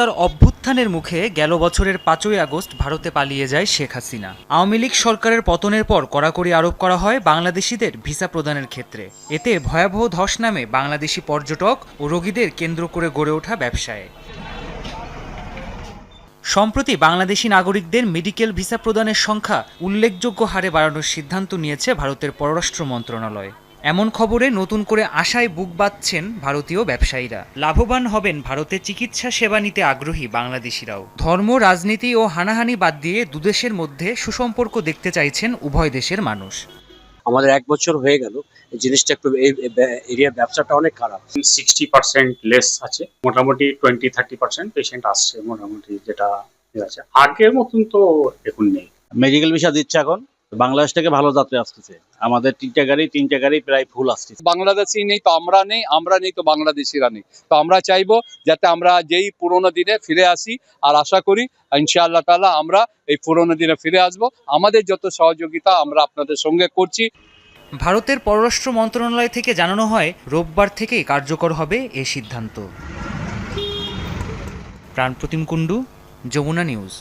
গণহত্যার অভ্যুত্থানের মুখে গেল বছরের পাঁচই আগস্ট ভারতে পালিয়ে যায় শেখ হাসিনা। আওয়ামী লীগ সরকারের পতনের পর কড়াকড়ি আরোপ করা হয় বাংলাদেশিদের ভিসা প্রদানের ক্ষেত্রে। এতে ভয়াবহ ধস নামে বাংলাদেশি পর্যটক ও রোগীদের কেন্দ্র করে গড়ে ওঠা ব্যবসায়। সম্প্রতি বাংলাদেশি নাগরিকদের মেডিকেল ভিসা প্রদানের সংখ্যা উল্লেখযোগ্য হারে বাড়ানোর সিদ্ধান্ত নিয়েছে ভারতের পররাষ্ট্র মন্ত্রণালয়। এমন খবরে নতুন করে আশায় বুক বাঁধছেন ভারতীয় ব্যবসায়ীরা। লাভবান হবেন ভারতে চিকিৎসা সেবা নিতে আগ্রহী বাংলাদেশিরাও। ধর্ম রাজনীতি ও হানাহানি বাদ দিয়ে দুদেশের মধ্যে সুসম্পর্ক দেখতে চাইছেন উভয় দেশের মানুষ। আমাদের এক বছর হয়ে গেল জিনিসটা একটু এই এরিয়ার ব্যবসাটা অনেক খারাপ। সিক্সটি পার্সেন্ট লেস আছে মোটামুটি টোয়েন্টি থার্টি পার্সেন্ট পেশেন্ট আসছে মোটামুটি যেটা আছে। আগের মতন তো এখন নেই। মেডিকেল ভিসা দিচ্ছে এখন। বাংলাদেশ থেকে ভালো যাত্রী আসতেছে। আমাদের তিনটা গাড়ি তিনটা গাড়ি প্রায় ফুল আসতেছে। বাংলাদেশি নেই তো আমরা নেই আমরা নেই তো বাংলাদেশিরা নেই। তো আমরা চাইব যাতে আমরা যেই পুরোনো দিনে ফিরে আসি আর আশা করি ইনশাআল্লাহ তাআলা আমরা এই পুরোনো দিনে ফিরে আসব। আমাদের যত সহযোগিতা আমরা আপনাদের সঙ্গে করছি। ভারতের পররাষ্ট্র মন্ত্রণালয় থেকে জানানো হয় রোববার থেকেই কার্যকর হবে এ সিদ্ধান্ত। প্রাণপ্রতিম কুণ্ডু যমুনা নিউজ।